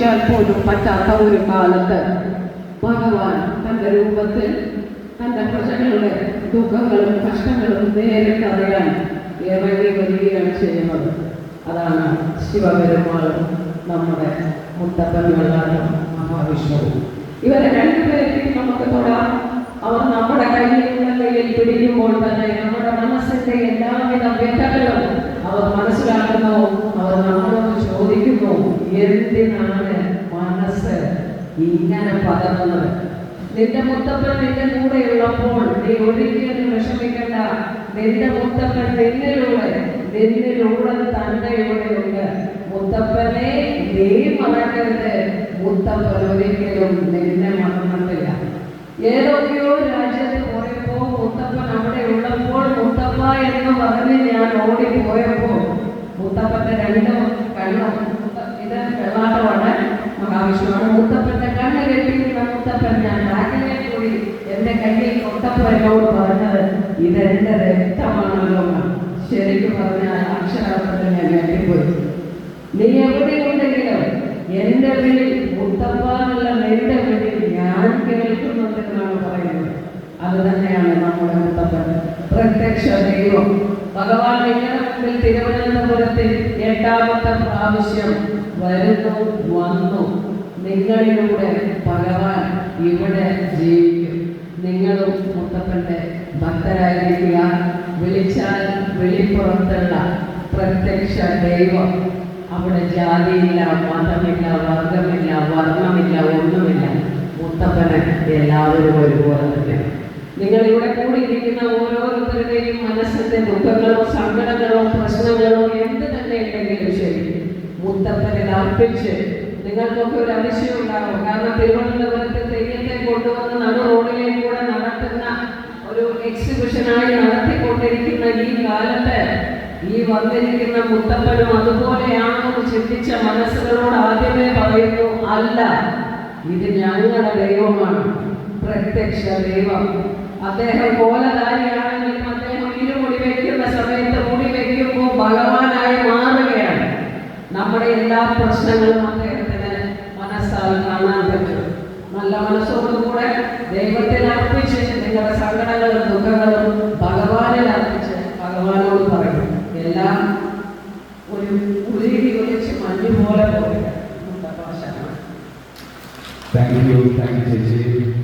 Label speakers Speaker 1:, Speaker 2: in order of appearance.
Speaker 1: പോലും പറ്റാത്ത ഒരു കാലത്ത് ഭഗവാൻ തന്റെ രൂപത്തിൽ തന്റെ പ്രജകളുടെ ദുഃഖങ്ങളും കഷ്ടങ്ങളും നേരിട്ടറിയാൻ ഇറങ്ങി വരികയാണ് ചെയ്യുന്നത്. അതാണ് ശിവപെരുമാളും നമ്മുടെ വെള്ളാട്ടും മഹാവിഷ്ണുവും. ഇവരെ രണ്ടുപേരെയും നമുക്ക് തൊടാം. അവർ നമ്മുടെ കയ്യിലുള്ള കയ്യിൽ പിടിക്കുമ്പോൾ തന്നെ നമ്മുടെ മനസ്സിന്റെ എല്ലാവിധ വ്യഥകളും അവർ മനസ്സിലാക്കുന്നു ഇങ്ങനെ പതറുന്നത്. നിന്റെ മുത്തപ്പൻ നിന്റെ കൂടെ ഉള്ളപ്പോൾ നീ ഒരിക്കലും വിഷമിക്കണ്ട. നിന്റെ മുത്തപ്പൻ നിന്നിലൂടെ നിന്നിലൂടെ തന്റെ ഇവിടെയുണ്ട് മുത്തപ്പനെ നീ മറക്കരുത്. മുത്തപ്പൻ ഒരിക്കലും നിന്നെ മറന്നിട്ടില്ല ഏതൊക്കെയോ രാജ്യത്ത് പോയപ്പോ മുത്തപ്പൻ അവിടെ ഉള്ളപ്പോൾ മുത്തപ്പ എന്ന് പറഞ്ഞ് ഞാൻ ഓടി പോയപ്പോ മുത്തപ്പന്റെ രണ്ട് കണ്ണും ഇത് വെള്ളാട്ടമാണ് കണ്ണ് കെട്ടിയിരുന്ന ഞാൻ ബാക്കിലെ കൂടി എന്റെ കയ്യിൽ കൊണ്ടപ്പോ എന്നോട് പറഞ്ഞത് ഇതെന്റെ രക്തമാണല്ലോ. ശരിക്കും പറഞ്ഞാൽ അക്ഷരാർത്ഥത്തിൽ ഞാൻ ഞെട്ടിപ്പോയി. നീ എവിടെയുണ്ടെങ്കിലും എന്റെ വിളി മുത്തപ്പാനുള്ള നിന്റെ വിളി ഞാൻ കേൾക്കുന്നുണ്ടെന്നാണ് പറയുന്നത്. അത് തന്നെയാണ് നമ്മുടെ മുത്തപ്പൻ പ്രത്യക്ഷ ദൈവം. ഭഗവാൻ ഇങ്ങനെ തിരുവനന്തപുരത്തിൽ എട്ടാമത്തെ പ്രാവശ്യം വരുന്നു വന്നു. നിങ്ങളിലൂടെ ഭഗവാൻ ഇവിടെ ജീവിക്കും. നിങ്ങളും മുത്തപ്പന്റെ ഭക്തരായിരിക്കുക. വിളിച്ചാൽ വെളിപ്പുറത്തുള്ള പ്രത്യക്ഷ ദൈവം. അവിടെ ജാതിയില്ല മതമില്ല വർഗമില്ല വർണമില്ല ഒന്നുമില്ല. മുത്തപ്പന് എല്ലാവരും ഒരുപോലെ തന്നെ നിങ്ങൾ ഇവിടെ കൂടിയിരിക്കുന്ന ഓരോരുത്തരുടെയും മനസ്സിന്റെ ദുഃഖങ്ങളോ സങ്കടങ്ങളോ പ്രശ്നങ്ങളോ എന്ത് തന്നെ ഉണ്ടെങ്കിലും ശരി. മുത്തപ്പനിൽ അർപ്പിച്ച് നിങ്ങൾക്കൊക്കെ ഒരു അതിശയം ഉണ്ടാകും. കാരണം തിരുവനന്തപുരത്ത് തെയ്യത്തെ കൊണ്ടുവന്ന് നടു റോഡിലേക്ക് കൂടെ നടത്തുന്ന ഒരു എക്സിബിഷനായി നടത്തിക്കൊണ്ടിരിക്കുന്ന ഈ കാലത്ത് ഈ വന്നിരിക്കുന്ന മുത്തപ്പനും അതുപോലെയാണെന്ന് ചിന്തിച്ച മനസ്സുകളോട് ആദ്യമേ പറയുന്നു അല്ല ഇത് ഞങ്ങളുടെ ദൈവമാണ് പ്രത്യക്ഷ ദൈവം. അദ്ദേഹം കോലധാരിയാണെങ്കിലും അദ്ദേഹം ഇരുമുടി വയ്ക്കുന്ന സമയത്ത് മുടി വയ്ക്കുമ്പോൾ ഭഗവാനായി മാറുകയാണ്. നമ്മുടെ എല്ലാ പ്രശ്നങ്ങളും അദ്ദേഹത്തിന് സ്ഥലം കാണാൻ പറ്റും. നല്ല മനസ്സോടുകൂടെ ദൈവത്തിന് അർപ്പിച്ച് നിങ്ങളുടെ സങ്കടങ്ങളും ദുഃഖങ്ങളും ഭഗവാനിൽ അർപ്പിച്ച് ഭഗവാനോട് പറയും. എല്ലാം ഒരു ഉരുകി ഒലിച്ച് മഞ്ഞ് പോലെ. പോലെ
Speaker 2: താങ്ക് യു താങ്ക് യു ചേച്ചി.